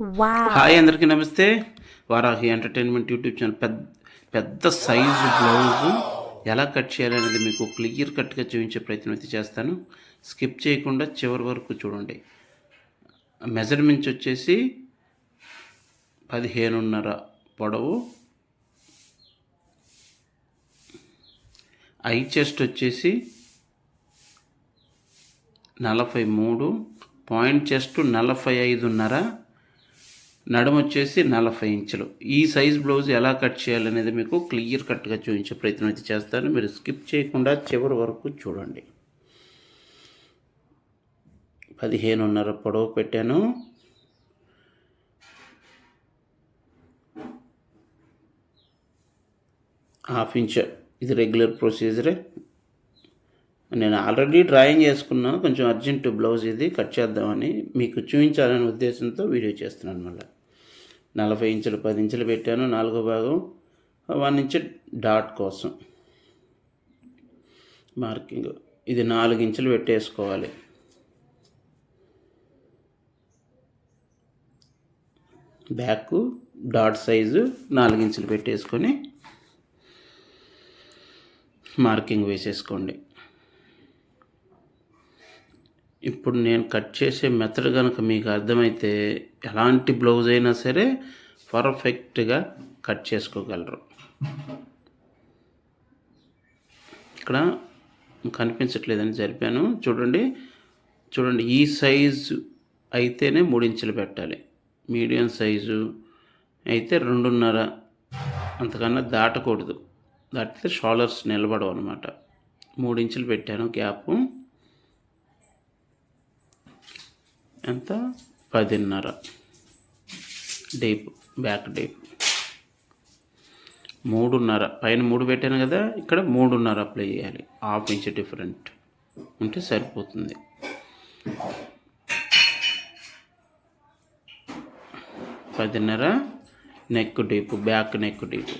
Hi అందరికీ నమస్తే. Varahi entertainment YouTube channel పెద్ద పెద్ద సైజు బ్లౌజ్. ఎలా కట్ చేయాలనేది మీకు క్లియర్ కట్గా చూపించే ప్రయత్నం అయితే చేస్తాను. స్కిప్ చేయకుండా చివరి వరకు చూడండి. మెజర్మెంట్స్ వచ్చేసి పదిహేనున్నర పొడవు. ఐ చెస్ట్ వచ్చేసి నలభై మూడు. పాయింట్ చెస్ట్ నలభై ఐదున్నర. నడుము వచ్చేసి నలభై ఇంచులు. ఈ సైజ్ బ్లౌజ్ ఎలా కట్ చేయాలనేది మీకు క్లియర్ కట్గా చూపించే ప్రయత్నం అయితే చేస్తాను. మీరు స్కిప్ చేయకుండా చివరి వరకు చూడండి. పదిహేనున్నర పొడవు పెట్టాను. Half inch. ఇది రెగ్యులర్ ప్రొసీజరే. నేను ఆల్రెడీ డ్రాయింగ్ చేసుకున్నాను కొంచెం అర్జెంట్ బ్లౌజ్ ఇది కట్ చేద్దామని మీకు చూపించాలనే ఉద్దేశంతో వీడియో చేస్తున్నాను మళ్ళీ. నలభై ఇంచులు పది ఇంచులు పెట్టాను. నాలుగో భాగం వన్ ఇంచ్ డాట్ కోసం. మార్కింగ్. ఇది నాలుగు ఇంచులు పెట్టేసుకోవాలి. బ్యాక్ డాట్ సైజు నాలుగు ఇంచులు పెట్టేసుకొని మార్కింగ్ వేసేసుకోండి. ఇప్పుడు నేను కట్ చేసే మెథడ్ కనుక మీకు అర్థమైతే ఎలాంటి బ్లౌజ్ అయినా సరే పర్ఫెక్ట్గా కట్ చేసుకోగలరు. ఇక్కడ కనిపించట్లేదని జరిపాను. చూడండి చూడండి ఈ సైజు అయితేనే మూడించులు పెట్టాలి. మీడియం సైజు అయితే రెండున్నర అంతకన్నా దాటకూడదు. దాటితే షోల్డర్స్ నిలబడవు అనమాట మూడించులు పెట్టాను గ్యాపు. ఎంత పదిన్నర. Deep back deep. మూడున్నర. పైన మూడు పెట్టాను కదా ఇక్కడ మూడున్నర అప్లై చేయాలి. Half inch different. ఉంటే సరిపోతుంది. పదిన్నర neck deep back neck deep.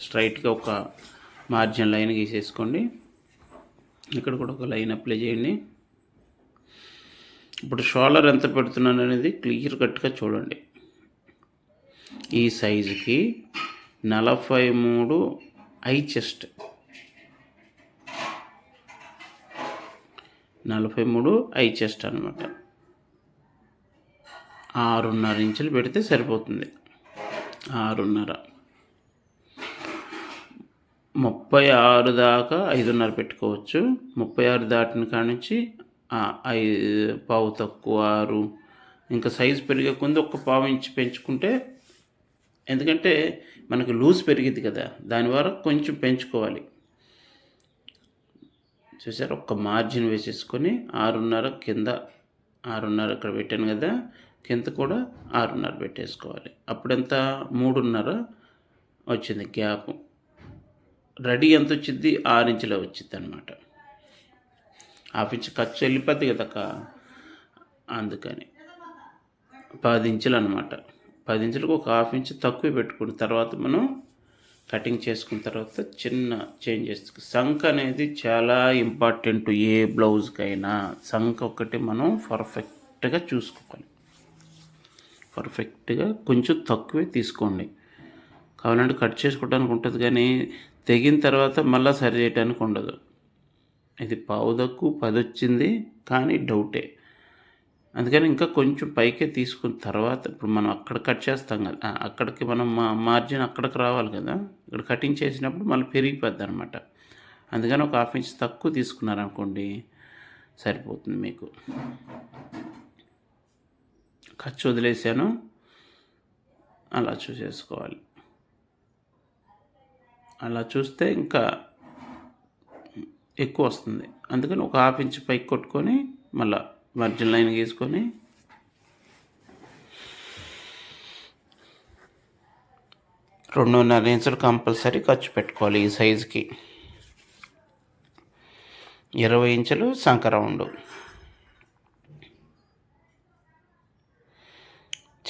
స్ట్రైట్గా ఒక మార్జిన్ లైన్ గీసేసుకోండి. ఇక్కడ కూడా ఒక లైన్ అప్లై చేయండి. ఇప్పుడు షోల్డర్ ఎంత పెడుతున్నాను అనేది క్లియర్ కట్గా చూడండి. ఈ సైజుకి నలభై మూడు ఐ చెస్ట్. నలభై మూడు ఐ చెస్ట్ అనమాట ఆరున్నర ఇంచులు పెడితే సరిపోతుంది. ఆరున్నర. ముప్పై ఆరు దాకా ఐదున్నర పెట్టుకోవచ్చు. ముప్పై ఆరు దాటిన కాడ నుంచి పావు తక్కువ ఆరు. ఇంకా సైజు పెరిగే కొంది ఒక పావు ఇంచు పెంచుకుంటే ఎందుకంటే మనకు లూజ్ పెరిగింది కదా దాని వల్ల కొంచెం పెంచుకోవాలి. చూసారు ఒక్క మార్జిన్ వేసేసుకొని ఆరున్నర కింద ఆరున్నర ఇక్కడ పెట్టాను కదా కింద కూడా ఆరున్నర పెట్టేసుకోవాలి. అప్పుడెంత మూడున్నర వచ్చింది గ్యాప్. రెడీ ఎంత వచ్చింది? ఆరు ఇంచులో వచ్చింది అనమాట హాఫ్ ఖర్చు వెళ్ళిపోద్ది కదక్క? అందుకని. పది ఇంచులు అనమాట పది ఇంచులకు ఒక హాఫ్ ఇంచ్ తక్కువ పెట్టుకున్న తర్వాత మనం కటింగ్ చేసుకున్న తర్వాత చిన్న చేంజ్ చేస్తాం. సంక్ అనేది చాలా ఇంపార్టెంట్ ఏ బ్లౌజ్కైనా. సంక్ ఒకటి మనం పర్ఫెక్ట్గా చూసుకోవాలి. పర్ఫెక్ట్గా కొంచెం తక్కువే తీసుకోండి. కావాలంటే కట్ చేసుకోవడానికి ఉంటుంది కానీ తెగిన తర్వాత మళ్ళీ సరి చేయడానికి ఉండదు. ఇది పావుదక్కు పది వచ్చింది కానీ డౌటే. అందుకని ఇంకా కొంచెం పైకే తీసుకున్న తర్వాత ఇప్పుడు మనం అక్కడ కట్ చేస్తాం కదా అక్కడికి మనం మా మార్జిన్ అక్కడికి రావాలి కదా ఇక్కడ కటింగ్ చేసినప్పుడు మళ్ళీ పెరిగిపోద్ది అనమాట అందుకని ఒక హాఫ్ ఇంచ్ తక్కువ తీసుకున్నారనుకోండి సరిపోతుంది మీకు. ఖర్చు వదిలేసాను అలా చూసేసుకోవాలి. అలా చూస్తే ఇంకా ఎక్కువ వస్తుంది అందుకని ఒక హాఫ్ ఇంచ్ పైకి కొట్టుకొని మళ్ళీ మర్జిన్ లైన్ గీసుకొని రెండున్నర ఇంచులు కంపల్సరీ ఖర్చు పెట్టుకోవాలి ఈ సైజుకి. ఇరవై ఇంచులు సంక రౌండ్.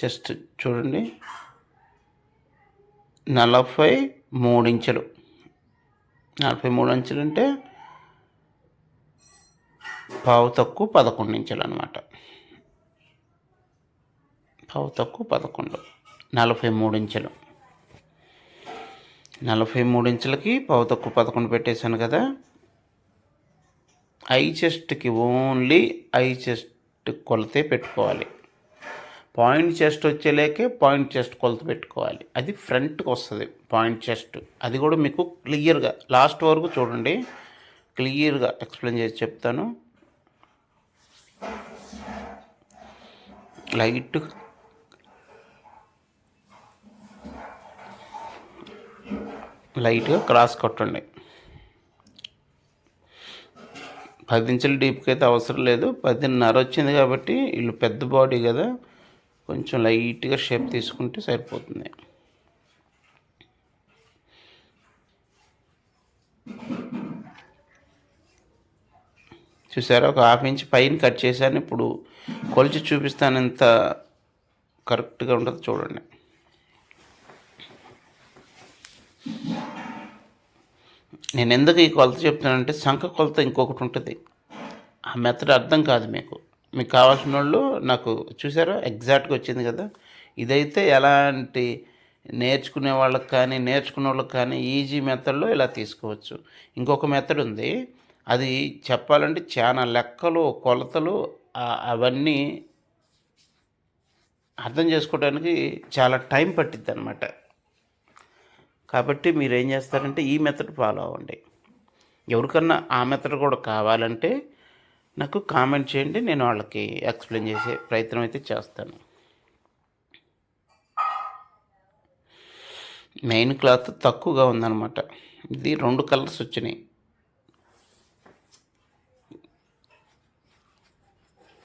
చెస్ట్ చూడండి. నలభై మూడు ఇంచులు. నలభై మూడు ఇంచులు అంటే పావు తక్కువ పదకొండు ఇంచులు అనమాట పావు తక్కువ పదకొండు నలభై మూడు ఇంచులు. నలభై మూడు ఇంచులకి పావు తక్కువ పదకొండు పెట్టేశాను కదా. ఐ చెస్ట్కి ఓన్లీ ఐ చెస్ట్ కొలతే పెట్టుకోవాలి. పాయింట్ చెస్ట్ వచ్చేలేకే పాయింట్ చెస్ట్ కొలత పెట్టుకోవాలి. అది ఫ్రంట్కి వస్తుంది పాయింట్ చెస్ట్. అది కూడా మీకు క్లియర్గా లాస్ట్ వరకు చూడండి. క్లియర్గా ఎక్స్ప్లెయిన్ చేసి చెప్తాను. లైట్. లైట్గా క్రాస్ కొట్టండి. పది ఇంచుల డీప్కి అయితే అవసరం లేదు. పదిన్నర వచ్చింది కాబట్టి వీళ్ళు పెద్ద బాడీ కదా. కొంచెం లైట్గా షేప్ తీసుకుంటే సరిపోతుంది. చూసారా? ఒక హాఫ్ ఇంచ్ పైన కట్ చేశాను. ఇప్పుడు కొలిచి చూపిస్తాను. ఎంత కరెక్ట్గా ఉంటుంది చూడండి. నేను ఎందుకు ఈ కొలత చెప్తున్నానంటే సంఖ కొలత ఇంకొకటి ఉంటుంది. ఆ మెథడ్ అర్థం కాదు మీకు. మీకు కావాల్సిన వాళ్ళు నాకు చూసారా? ఎగ్జాక్ట్గా వచ్చింది కదా. ఇదైతే ఎలాంటి నేర్చుకునే వాళ్ళకి కానీ నేర్చుకునే వాళ్ళకి కానీ ఈజీ మెథడ్లో ఇలా తీసుకోవచ్చు. ఇంకొక మెథడ్ ఉంది. అది చెప్పాలంటే చాలా లెక్కలు కొలతలు అవన్నీ అర్థం చేసుకోవడానికి చాలా టైం పట్టిద్ది అనమాట కాబట్టి మీరు ఏం చేస్తారంటే ఈ మెథడ్ ఫాలో అవ్వండి. ఎవరికన్నా ఆ మెథడ్ కూడా కావాలంటే నాకు కామెంట్ చేయండి నేను వాళ్ళకి ఎక్స్ప్లెయిన్ చేసే ప్రయత్నం అయితే చేస్తాను. మెయిన్ క్లాత్ తక్కువగా ఉందన్నమాట. ఇది రెండు కలర్స్ వచ్చినాయి.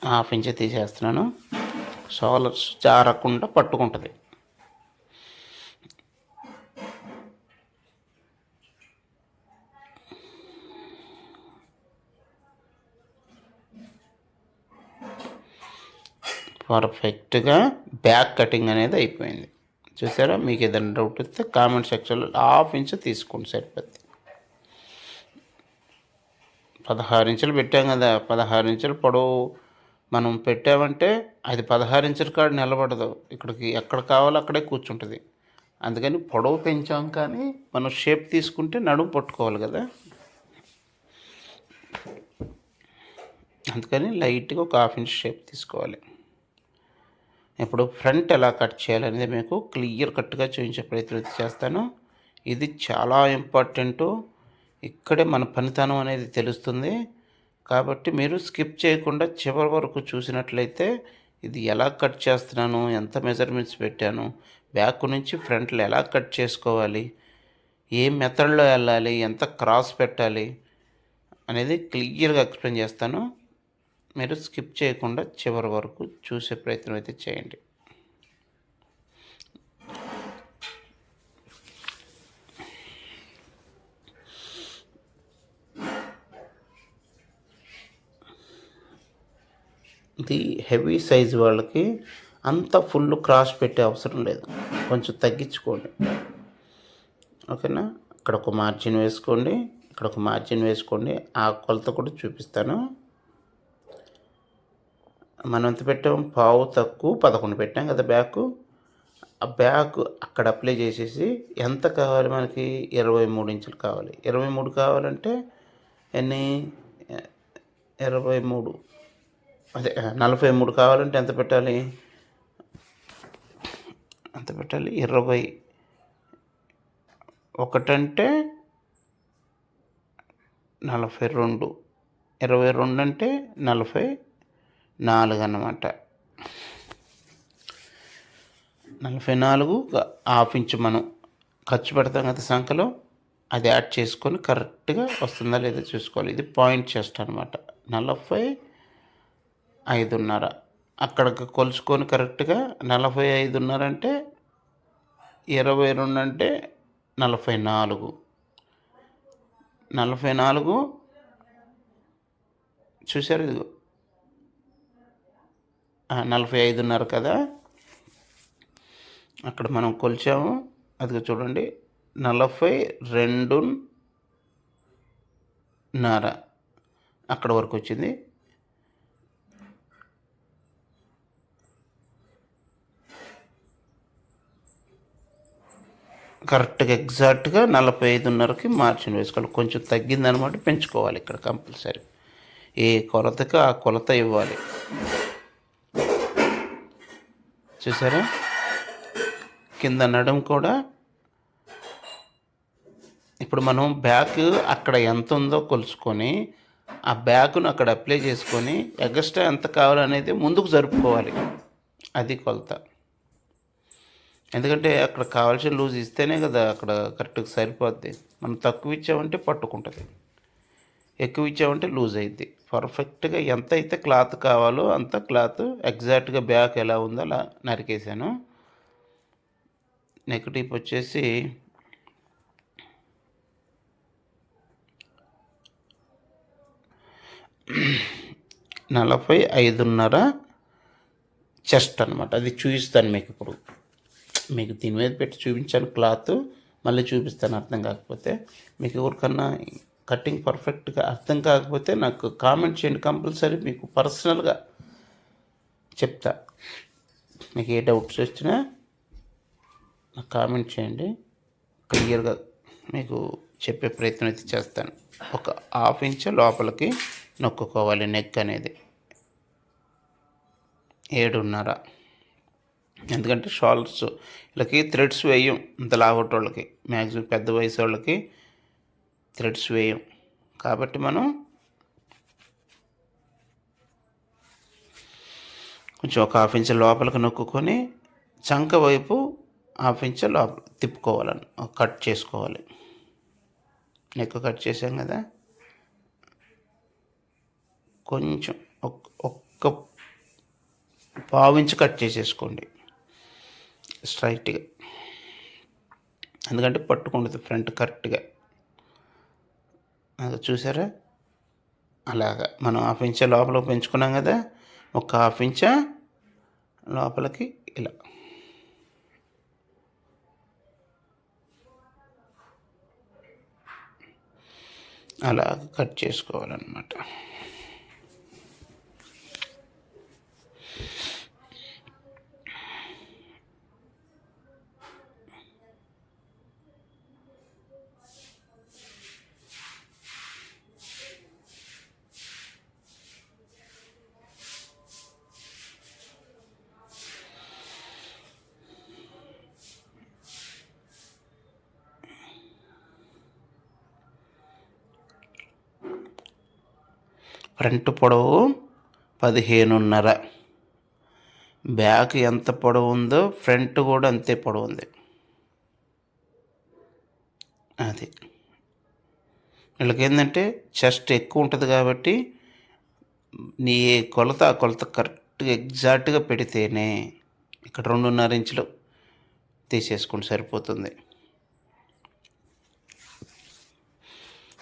హాఫ్ ఇంచ్ తీసేస్తున్నాను. సోలర్స్ జారకుండా పట్టుకుంటుంది. పర్ఫెక్ట్గా బ్యాక్ కటింగ్ అనేది అయిపోయింది. చూసారా? మీకు ఏదైనా డౌట్ వస్తే కామెంట్ సెక్షన్లో హాఫ్ ఇంచ్ తీసుకోండి సరిపోద్ది. పదహారు ఇంచులు పెట్టాం కదా పదహారు ఇంచులు పొడవు మనం పెట్టామంటే అది పదహారు ఇంచుల కాడ నిలబడదు. ఇక్కడికి ఎక్కడ కావాలో అక్కడే కూర్చుంటుంది. అందుకని పొడవు పెంచాం కానీ మనం షేప్ తీసుకుంటే నడుము పట్టుకోవాలి కదా. అందుకని లైట్గా ఒక హాఫ్ ఇంచ్ షేప్ తీసుకోవాలి. ఇప్పుడు ఫ్రంట్ ఎలా కట్ చేయాలనేది మీకు క్లియర్ కట్గా చూపించే ప్రయత్నం చేస్తాను. ఇది చాలా ఇంపార్టెంటు. ఇక్కడే మన పనితనం అనేది తెలుస్తుంది. కాబట్టి మీరు స్కిప్ చేయకుండా చివరి వరకు చూసినట్లయితే ఇది ఎలా కట్ చేస్తున్నాను ఎంత మెజర్మెంట్స్ పెట్టాను బ్యాక్ నుంచి ఫ్రంట్లో ఎలా కట్ చేసుకోవాలి ఏ మెథడ్లో వెళ్ళాలి ఎంత క్రాస్ పెట్టాలి అనేది క్లియర్గా ఎక్స్ప్లెయిన్ చేస్తాను. మీరు స్కిప్ చేయకుండా చివరి వరకు చూసే ప్రయత్నం అయితే చేయండి. ఇది హెవీ సైజ్ వాళ్ళకి అంత ఫుల్ క్రాస్ పెట్టే అవసరం లేదు. కొంచెం తగ్గించుకోండి. ఓకేనా? ఇక్కడ ఒక మార్జిన్ వేసుకోండి. ఇక్కడ ఒక మార్జిన్ వేసుకోండి. ఆ కొలత కూడా చూపిస్తాను. మనం ఎంత పెట్టాం? పావు తక్కువ పదకొండు పెట్టాం కదా బ్యాక్. ఆ బ్యాక్ అక్కడ అప్లై చేసేసి ఎంత కావాలి మనకి? ఇరవై మూడు ఇంచులు కావాలి. ఇరవై మూడు కావాలంటే ఎన్ని? ఇరవై మూడు. అదే నలభై మూడు కావాలంటే ఎంత పెట్టాలి? ఎంత పెట్టాలి? ఇరవై ఒకటంటే నలభై రెండు. ఇరవై రెండు అంటే నలభై నాలుగు అన్నమాట. నలభై నాలుగు హాఫ్ ఇంచ్ మనం ఖర్చు పెడతాం కదా సంఖ్యలో అది యాడ్ చేసుకొని కరెక్ట్గా వస్తుందా లేదా చూసుకోవాలి. ఇది పాయింట్ చెస్ట్ అనమాట నలభై ఐదున్నర. అక్కడికి కొలుచుకొని కరెక్ట్గా నలభై ఐదున్నర అంటే ఇరవై రెండు అంటే నలభై నాలుగు. నలభై నాలుగు చూసారు ఇది నలభై ఐదున్నర కదా? అక్కడ మనం కొలిచాము. అది చూడండి. నలభై రెండున్నర. అక్కడ వరకు వచ్చింది. కరెక్ట్గా ఎగ్జాక్ట్గా నలభై ఐదున్నరకి మార్జిన్ వేసుకోవాలి కొంచెం తగ్గిందనమాట పెంచుకోవాలి ఇక్కడ కంపల్సరీ. ఏ కొలతకి ఆ కొలత ఇవ్వాలి. చూసారా? కింద నడం కూడా ఇప్పుడు మనం బ్యాక్ అక్కడ ఎంత ఉందో కొలుసుకొని ఆ బ్యాగ్ను అక్కడ అప్లై చేసుకొని ఎగస్ట్రా ఎంత కావాలనేది ముందుకు జరుపుకోవాలి. అది కొలత. ఎందుకంటే అక్కడ కావాల్సిన లూజ్ ఇస్తేనే కదా అక్కడ కరెక్ట్గా సరిపోద్ది. మనం తక్కువ ఇచ్చామంటే పట్టుకుంటుంది. ఎక్కువ ఇచ్చామంటే లూజ్ అయింది పర్ఫెక్ట్గా ఎంత అయితే క్లాత్ కావాలో అంత క్లాత్ ఎగ్జాక్ట్గా బ్యాక్ ఎలా ఉందో అలా నరికేసాను. నెక్ టీప్ వచ్చేసి నలభై ఐదున్నర చెస్ట్ అనమాట అది చూపిస్తాను మీకు ఇప్పుడు. మీకు దీని మీద పెట్టి చూపించాను క్లాత్ మళ్ళీ చూపిస్తాను అర్థం కాకపోతే. మీకు ఎవరికన్నా కటింగ్ పర్ఫెక్ట్గా అర్థం కాకపోతే నాకు కామెంట్ చేయండి కంపల్సరీ మీకు పర్సనల్గా చెప్తా. మీకు ఏ డౌట్స్ వచ్చినా నాకు కామెంట్ చేయండి. క్లియర్గా మీకు చెప్పే ప్రయత్నం అయితే చేస్తాను. ఒక హాఫ్ ఇంచ్ లోపలికి నొక్కుకోవాలి నెక్ అనేది. ఏడున్నర. ఎందుకంటే షాల్స్ వీళ్ళకి థ్రెడ్స్ వేయం ఇంత లాగొట్టు వాళ్ళకి మ్యాక్సిమం పెద్ద వయసు వాళ్ళకి థ్రెడ్స్ వేయం. కాబట్టి మనం కొంచెం ఒక హాఫ్ ఇంచ్ లోపలికి నొక్కుకొని చంక వైపు హాఫ్ ఇంచ్ లోపల తిప్పుకోవాలని కట్ చేసుకోవాలి. నెక్ కట్ చేసాం కదా? కొంచెం ఒక్క ఒక్క ఇంచు కట్ చేసేసుకోండి. స్ట్రైట్గా. ఎందుకంటే పట్టుకుంటుంది ఫ్రంట్ కరెక్ట్గా. అది చూసారా? అలాగా. మనం హాఫ్ ఇంచ లోపల పెంచుకున్నాం కదా ఒక హాఫ్ ఇంచ లోపలికి ఇలా. అలా కట్ చేసుకోవాలన్నమాట. ఫ్రంట్ పొడవు పదిహేనున్నర. బ్యాక్ ఎంత పొడవు ఉందో ఫ్రంట్ కూడా అంతే పొడవు ఉంది. అది. వీళ్ళకి ఏంటంటే చెస్ట్ ఎక్కువ ఉంటుంది కాబట్టి నీ కొలత ఆ కొలత కరెక్ట్గా ఎగ్జాక్ట్గా పెడితేనే ఇక్కడ రెండున్నర ఇంచులు తీసేసుకుంటే సరిపోతుంది.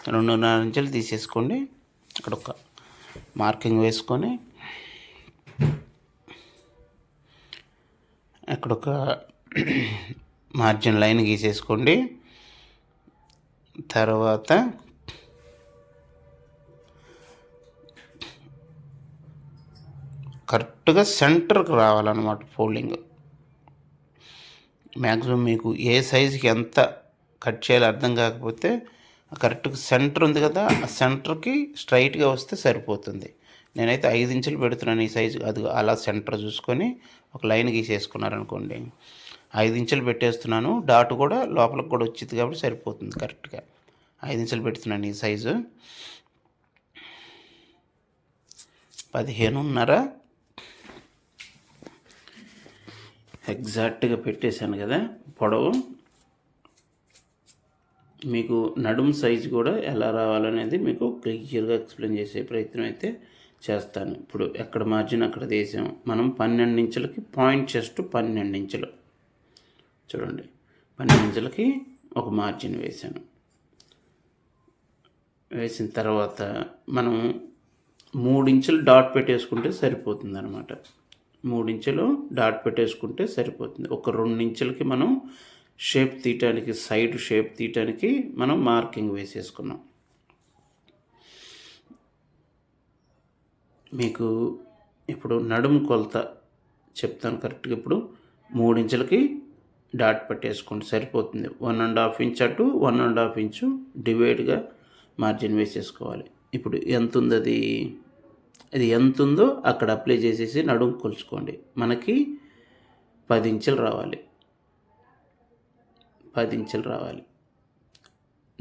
రెండున్నర ఇంచులు తీసేసుకోండి. ఇక్కడ ఒక మార్కింగ్ వేసుకొని అక్కడ ఒక మార్జిన్ లైన్ గీసేసుకోండి. తర్వాత కరెక్ట్గా సెంటర్కి రావాలన్నమాట ఫోల్డింగ్. మ్యాక్సిమం మీకు ఏ సైజుకి ఎంత కట్ చేయాలో అర్థం కాకపోతే కరెక్ట్గా సెంటర్ ఉంది కదా ఆ సెంటర్కి స్ట్రైట్గా వస్తే సరిపోతుంది. నేనైతే ఐదు ఇంచులు పెడుతున్నాను ఈ సైజు అది అలా సెంటర్ చూసుకొని ఒక లైన్ గీసేసుకున్నారనుకోండి. ఐదు ఇంచులు పెట్టేస్తున్నాను డాట్ కూడా లోపలికి కూడా వచ్చింది కాబట్టి సరిపోతుంది కరెక్ట్గా. ఐదు ఇంచులు పెడుతున్నాను ఈ సైజు. పదిహేనున్నర. ఎగ్జాక్ట్గా పెట్టేశాను కదా పొడవు. మీకు నడుము సైజు కూడా ఎలా రావాలనేది మీకు క్లియర్గా ఎక్స్ప్లెయిన్ చేసే ప్రయత్నం అయితే చేస్తాను. ఇప్పుడు ఎక్కడ మార్జిన్ అక్కడ తీసాం మనం పన్నెండు ఇంచులకి పాయింట్ చెస్ట్ పన్నెండు ఇంచులు. చూడండి. పన్నెండు ఇంచులకి ఒక మార్జిన్ వేసాను వేసిన తర్వాత మనం మూడించులు డాట్ పెట్టేసుకుంటే సరిపోతుంది అనమాట మూడించులు డాట్ పెట్టేసుకుంటే సరిపోతుంది. ఒక రెండు ఇంచులకి మనం షేప్ తీయటానికి సైడ్ షేప్ తీయటానికి మనం మార్కింగ్ వేసేసుకున్నాం. మీకు ఇప్పుడు నడుము కొలత చెప్తాను కరెక్ట్గా. ఇప్పుడు మూడించులకి డాట్ పెట్టేసుకోండి సరిపోతుంది. వన్ అండ్ హాఫ్ ఇంచ్ అటు వన్ అండ్ హాఫ్ ఇంచు డివైడ్గా మార్జిన్ వేసేసుకోవాలి. ఇప్పుడు ఎంత ఉంది అది? అది ఎంత ఉందో అక్కడ అప్లై చేసేసి నడుము కొలుచుకోండి. మనకి పది ఇంచులు రావాలి. పది ఇంచులు రావాలి.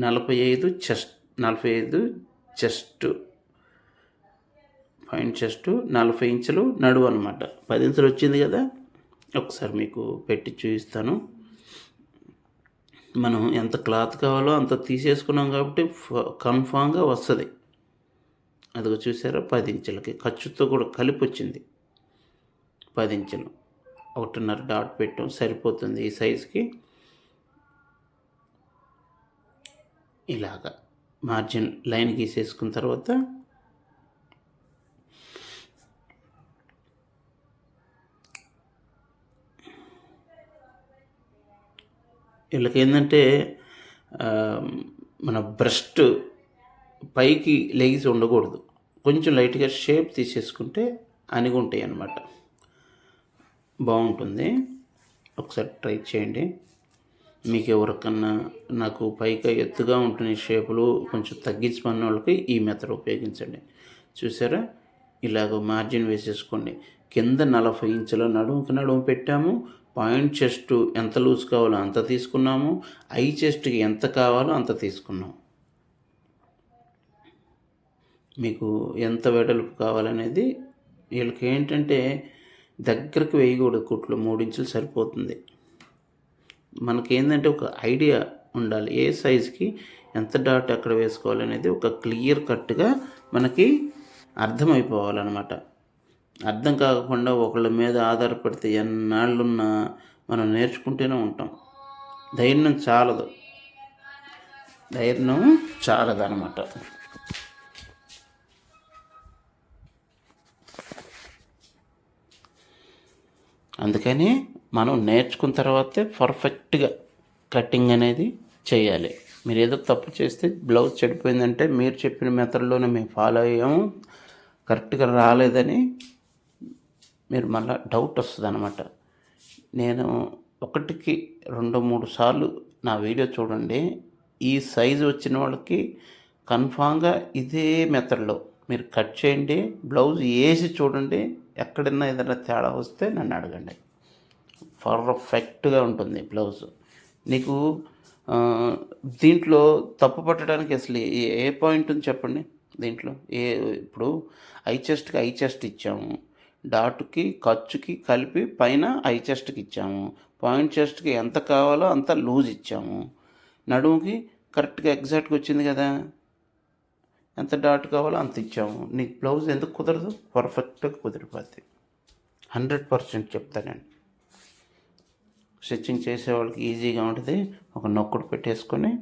నలభై ఐదు చెస్ట్ నలభై ఐదు చెస్ట్. పాయింట్ చెస్ట్ నలభై ఇంచులు నడువు అనమాట పది ఇంచులు వచ్చింది కదా? ఒకసారి మీకు పెట్టి చూపిస్తాను. మనం ఎంత క్లాత్ కావాలో అంత తీసేసుకున్నాం కాబట్టి కన్ఫామ్గా వస్తుంది. అదిగో చూసారా? పది ఇంచులకి ఖర్చుతో కూడా కలిపి వచ్చింది. పది ఇంచులు. ఒకటిన్నర డాట్ పెట్టాం సరిపోతుంది ఈ సైజుకి. ఇలాగా మార్జిన్ లైన్ గీసేసుకున్న తర్వాత వీళ్ళకి ఏంటంటే మన బ్రెస్ట్ పైకి లెగిసి ఉండకూడదు. కొంచెం లైట్గా షేప్ తీసేసుకుంటే అనిగుంటాయి అన్నమాట బాగుంటుంది. ఒకసారి ట్రై చేయండి. మీకు ఎవరికన్నా నాకు పైగా ఎత్తుగా ఉంటున్న షేపులు కొంచెం తగ్గించుకున్న వాళ్ళకి ఈ మెథడ్ ఉపయోగించండి. చూసారా? ఇలాగ మార్జిన్ వేసేసుకోండి. కింద నలభై ఇంచుల నడుముకి నడుము పెట్టాము. పాయింట్ చెస్ట్ ఎంత లూజ్ కావాలో అంత తీసుకున్నాము. ఐ చెస్ట్కి ఎంత కావాలో అంత తీసుకున్నాం. మీకు ఎంత వెడల్పు కావాలనేది వీళ్ళకి ఏంటంటే దగ్గరకు వేయకూడదు కుట్లు. మూడించులు సరిపోతుంది. మనకేంటంటే ఒక ఐడియా ఉండాలి. ఏ సైజుకి ఎంత డాట్ ఎక్కడ వేసుకోవాలనేది ఒక క్లియర్ కట్గా మనకి అర్థమైపోవాలన్నమాట. అర్థం కాకుండా ఒకళ్ళ మీద ఆధారపడితే ఎన్నాళ్ళున్నా మనం నేర్చుకుంటూనే ఉంటాం. ధైర్యం చాలదు. ధైర్యం చాలదు అనమాట అందుకని మనం నేర్చుకున్న తర్వాతే పర్ఫెక్ట్గా కటింగ్ అనేది చేయాలి. మీరు ఏదో తప్పు చేస్తే బ్లౌజ్ చెడిపోయిందంటే మీరు చెప్పిన మెథడ్లోనే మేము ఫాలో అయ్యాము. కరెక్ట్గా రాలేదని మీరు మళ్ళీ డౌట్ వస్తుంది అనమాట నేను ఒకటికి రెండు మూడు సార్లు నా వీడియో చూడండి. ఈ సైజు వచ్చిన వాళ్ళకి కన్ఫామ్గా ఇదే మెథడ్లో మీరు కట్ చేయండి. బ్లౌజ్ వేసి చూడండి. ఎక్కడన్నా ఏదైనా తేడా వస్తే నన్ను అడగండి. పర్ఫెక్ట్గా ఉంటుంది బ్లౌజ్. నీకు దీంట్లో తప్పు పట్టడానికి అసలు ఏ పాయింట్ ఉంది చెప్పండి? దీంట్లో ఏ ఇప్పుడు ఐ చెస్ట్కి ఐ చెస్ట్ ఇచ్చాము. డాట్కి ఖర్చుకి కలిపి పైన ఐ చెస్ట్కి ఇచ్చాము. పాయింట్ చెస్ట్కి ఎంత కావాలో అంత లూజ్ ఇచ్చాము. నడుముకి కరెక్ట్గా ఎగ్జాక్ట్గా వచ్చింది కదా? ఎంత డాట్ కావాలో అంత ఇచ్చాము. నీకు బ్లౌజ్ ఎందుకు కుదరదు? పర్ఫెక్ట్గా కుదిరిపోద్ది. హండ్రెడ్ పర్సెంట్ చెప్తానండి స్టిచ్చింగ్ చేసే వాళ్ళకి ఈజీగా ఉంటుంది. ఒక నొక్కుడు పెట్టేసుకొని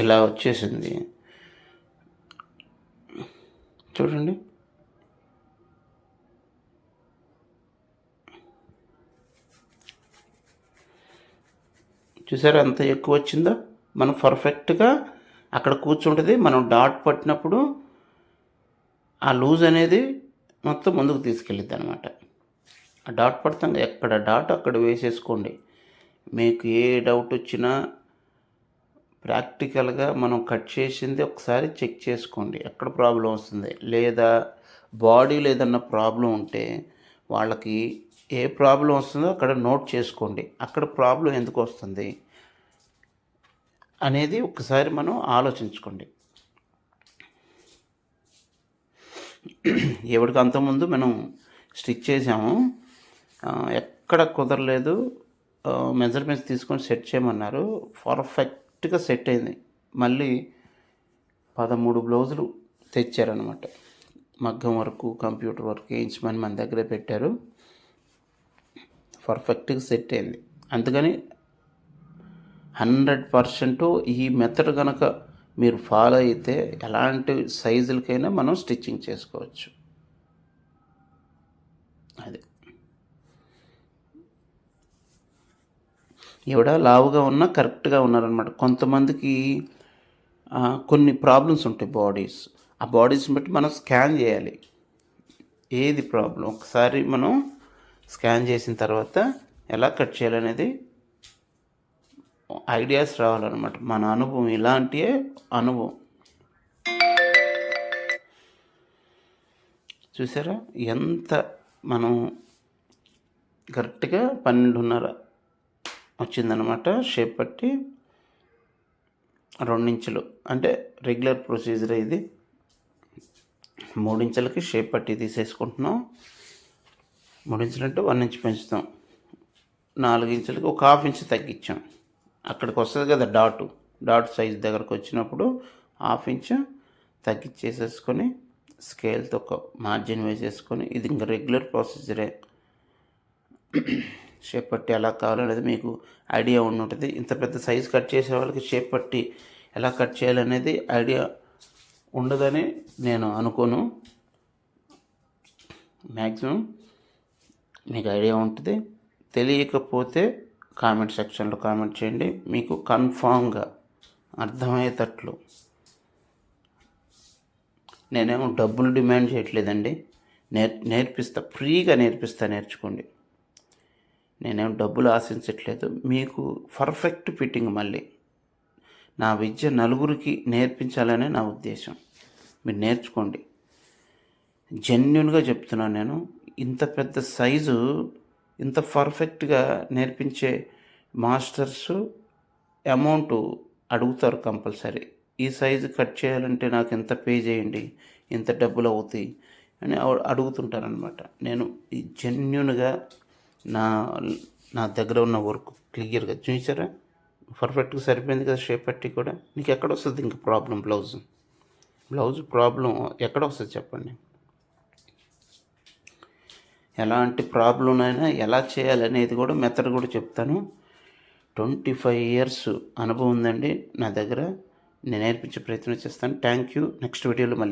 ఇలా వచ్చేసింది. చూడండి. చూసారా ఎంత ఎక్కువ వచ్చిందో? మనం పర్ఫెక్ట్గా అక్కడ కూర్చుంటుంది. మనం డాట్ పట్టినప్పుడు ఆ లూజ్ అనేది మొత్తం ముందుకు తీసుకెళ్ళిద్ది అనమాట ఆ డాట్ పడతాం ఎక్కడ డాట్ అక్కడ వేసేసుకోండి. మీకు ఏ డౌట్ వచ్చినా ప్రాక్టికల్గా మనం కట్ చేసింది ఒకసారి చెక్ చేసుకోండి. ఎక్కడ ప్రాబ్లం వస్తుంది? లేదా బాడీలో ఏదన్నా ప్రాబ్లం ఉంటే వాళ్ళకి ఏ ప్రాబ్లం వస్తుందో అక్కడ నోట్ చేసుకోండి. అక్కడ ప్రాబ్లం ఎందుకు వస్తుంది? అనేది ఒకసారి మనం ఆలోచించుకోండి. ఎవరికి అంతకుముందు మనం స్టిచ్ చేసాము. ఎక్కడ కుదరలేదు. మెజర్మెంట్స్ తీసుకొని సెట్ చేయమన్నారు. పర్ఫెక్ట్ కరెక్ట్గా సెట్ అయింది. మళ్ళీ పదమూడు బ్లౌజులు తెచ్చారనమాట మగ్గం వరకు కంప్యూటర్ వర్క్ వేయించమని మన దగ్గరే పెట్టారు. పర్ఫెక్ట్గా సెట్ అయింది. అందుకని హండ్రెడ్ పర్సెంట్ ఈ మెథడ్ కనుక మీరు ఫాలో అయితే ఎలాంటి సైజులకైనా మనం స్టిచ్చింగ్ చేసుకోవచ్చు. అది. ఎవడ లావుగా ఉన్నా కరెక్ట్గా ఉన్నారనమాట కొంతమందికి కొన్ని ప్రాబ్లమ్స్ ఉంటాయి బాడీస్. ఆ బాడీస్ని బట్టి మనం స్కాన్ చేయాలి. ఏది ప్రాబ్లం? ఒకసారి మనం స్కాన్ చేసిన తర్వాత ఎలా కట్ చేయాలనేది ఐడియాస్ రావాలన్నమాట. మన అనుభవం ఇలాంటియే అనుభవం. చూసారా? ఎంత మనం కరెక్ట్గా పన్నెండున్నర వచ్చిందనమాట షేప్ పట్టి రెండించులు. అంటే రెగ్యులర్ ప్రొసీజర్ ఇది. మూడించులకి షేప్ పట్టి తీసేసుకుంటున్నాం. మూడించులు అంటే వన్ ఇంచ్ పెంచుతాం. నాలుగు ఇంచులకి ఒక హాఫ్ ఇంచ్ తగ్గించాం. అక్కడికి వస్తుంది కదా డాటు. డాట్ సైజ్ దగ్గరకు వచ్చినప్పుడు హాఫ్ ఇంచ్ తగ్గించేసేసుకొని స్కేల్తో ఒక మార్జిన్ వేసేసుకొని ఇది ఇంకా రెగ్యులర్ ప్రొసీజరే. షేప్ పట్టి ఎలా కావాలో అనేది మీకు ఐడియా ఉండి ఉంటుంది ఇంత పెద్ద సైజ్ కట్ చేసే వాళ్ళకి షేప్ పట్టి ఎలా కట్ చేయాలనేది ఐడియా ఉండదని నేను అనుకోను. మ్యాక్సిమం మీకు ఐడియా ఉంటుంది. తెలియకపోతే కామెంట్ సెక్షన్లో కామెంట్ చేయండి. మీకు కన్ఫామ్గా అర్థమయ్యేటట్లు. నేనేమో డబ్బులు డిమాండ్ చేయట్లేదండి. నేర్ నేర్పిస్తా ఫ్రీగా నేర్పిస్తా నేర్చుకోండి. నేనేం డబ్బులు ఆశించట్లేదు. మీకు పర్ఫెక్ట్ ఫిట్టింగ్ మళ్ళీ. నా విద్య నలుగురికి నేర్పించాలనే నా ఉద్దేశం. మీరు నేర్చుకోండి. జెన్యున్గా చెప్తున్నాను నేను. ఇంత పెద్ద సైజు ఇంత పర్ఫెక్ట్గా నేర్పించే మాస్టర్స్ అమౌంట్ అడుగుతారు కంపల్సరీ. ఈ సైజు కట్ చేయాలంటే నాకు ఎంత పే చేయండి? ఇంత డబ్బులు అవుతాయి? అని అడుగుతుంటారనమాట నేను ఈ జెన్యున్గా నా నా దగ్గర ఉన్న వర్క్ క్లియర్గా చూసారా? పర్ఫెక్ట్గా సరిపోయింది కదా షేప్ పట్టి కూడా. నీకు ఎక్కడ వస్తుంది ఇంకా ప్రాబ్లం బ్లౌజ్ బ్లౌజ్ ప్రాబ్లం ఎక్కడ వస్తుంది చెప్పండి. ఎలాంటి ప్రాబ్లం అయినా ఎలా చేయాలనేది కూడా మెథడ్ కూడా చెప్తాను. ట్వంటీ ఫైవ్ ఇయర్స్ అనుభవం ఉందండి నా దగ్గర. నేను నేర్పించే ప్రయత్నం చేస్తాను. థ్యాంక్ యూ నెక్స్ట్ వీడియోలో మళ్ళీ